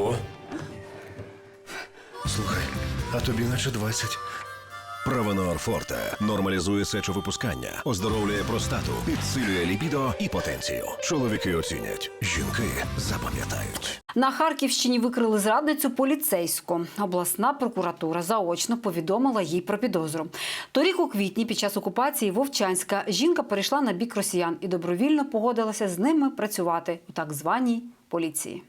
Ого. Слухай, а тобі наче 20. Правонор Форте нормалізує сечовипускання, оздоровлює простату, підсилює лібідо і потенцію. Чоловіки оцінять, жінки запам'ятають. На Харківщині викрили зрадницю поліцейську. Обласна прокуратура заочно повідомила їй про підозру. Торік у квітні під час окупації Вовчанська жінка перейшла на бік росіян і добровільно погодилася з ними працювати у так званій поліції.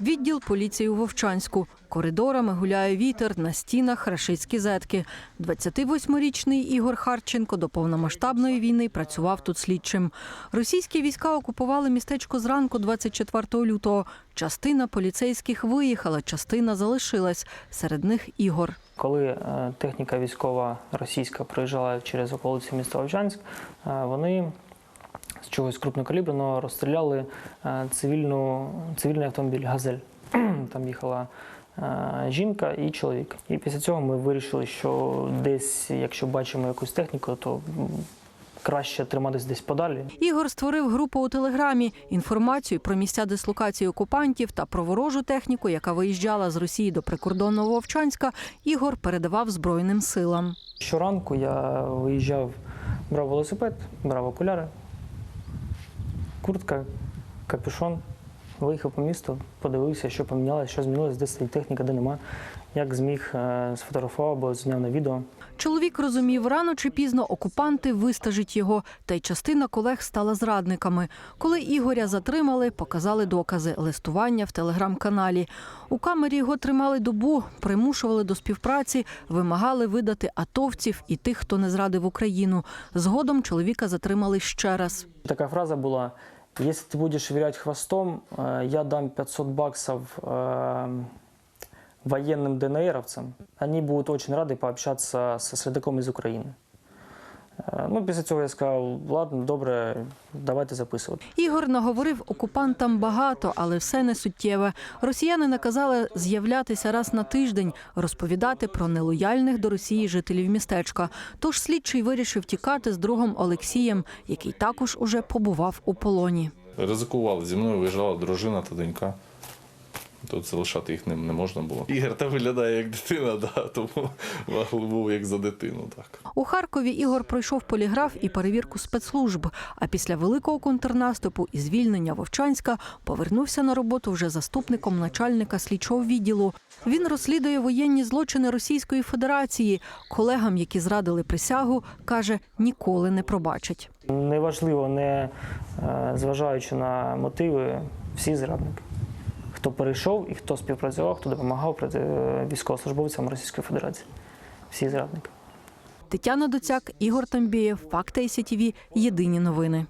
Відділ поліції у Вовчанську. Коридорами гуляє вітер, на стінах рашистські зетки. 28-річний Ігор Харченко до повномасштабної війни працював тут слідчим. Російські війська окупували містечко зранку 24 лютого. Частина поліцейських виїхала, частина залишилась. Серед них Ігор. Коли е, техніка військова російська проїжджала через околиці міста Вовчанськ, е, вони чогось крупнокаліберного розстріляли е, цивільну, цивільний автомобіль Газель. Там їхала е, жінка і чоловік. І після цього ми вирішили, що десь, якщо бачимо якусь техніку, то краще триматись десь подалі. Ігор створив групу у телеграмі. Інформацію про місця дислокації окупантів та про ворожу техніку, яка виїжджала з Росії до прикордонного Вовчанська, Ігор передавав Збройним силам. Щоранку я виїжджав, брав велосипед, брав окуляри, куртка, капюшон, виїхав по місту, подивився, що помінялося, що змінилось, де стоїть техніка, де нема. Як зміг, е, сфотографував або зняв на відео. Чоловік розумів, рано чи пізно окупанти вистажать його, та й частина колег стала зрадниками. Коли Ігоря затримали, показали докази листування в телеграм-каналі. У камері його тримали добу, примушували до співпраці, вимагали видати атовців і тих, хто не зрадив Україну. Згодом чоловіка затримали ще раз. Така фраза була: якщо ти будеш вілять хвостом, е, я дам 500 баксов е, военным ДНРовцам. Они будут очень рады пообщаться со следаком из України. Е, Ну, після цього я сказав, ладно, добре, давайте записувати. Ігор наговорив окупантам багато, але все не суттєве. Росіяни наказали з'являтися раз на тиждень, розповідати про нелояльних до Росії жителів містечка. Тож слідчий вирішив тікати з другом Олексієм, який також уже побував у полоні. Ризикували. Зі мною виїжджала дружина та донька. Тут залишати їх не, не можна було. Ігор та виглядає як дитина, да, тому був як за дитину. Так. У Харкові Ігор пройшов поліграф і перевірку спецслужб. А після великого контрнаступу і звільнення Вовчанська повернувся на роботу вже заступником начальника слідчого відділу. Він розслідує воєнні злочини Російської Федерації. Колегам, які зрадили присягу, каже, ніколи не пробачать. Неважливо, не е, зважаючи на мотиви, всі зрадники. Хто перейшов і хто співпрацював, хто допомагав е, військовослужбовцям Російської Федерації. Всі зрадники. Тетяна Доцяк, Ігор Тамбієв, Факти СІТВ, Єдині новини.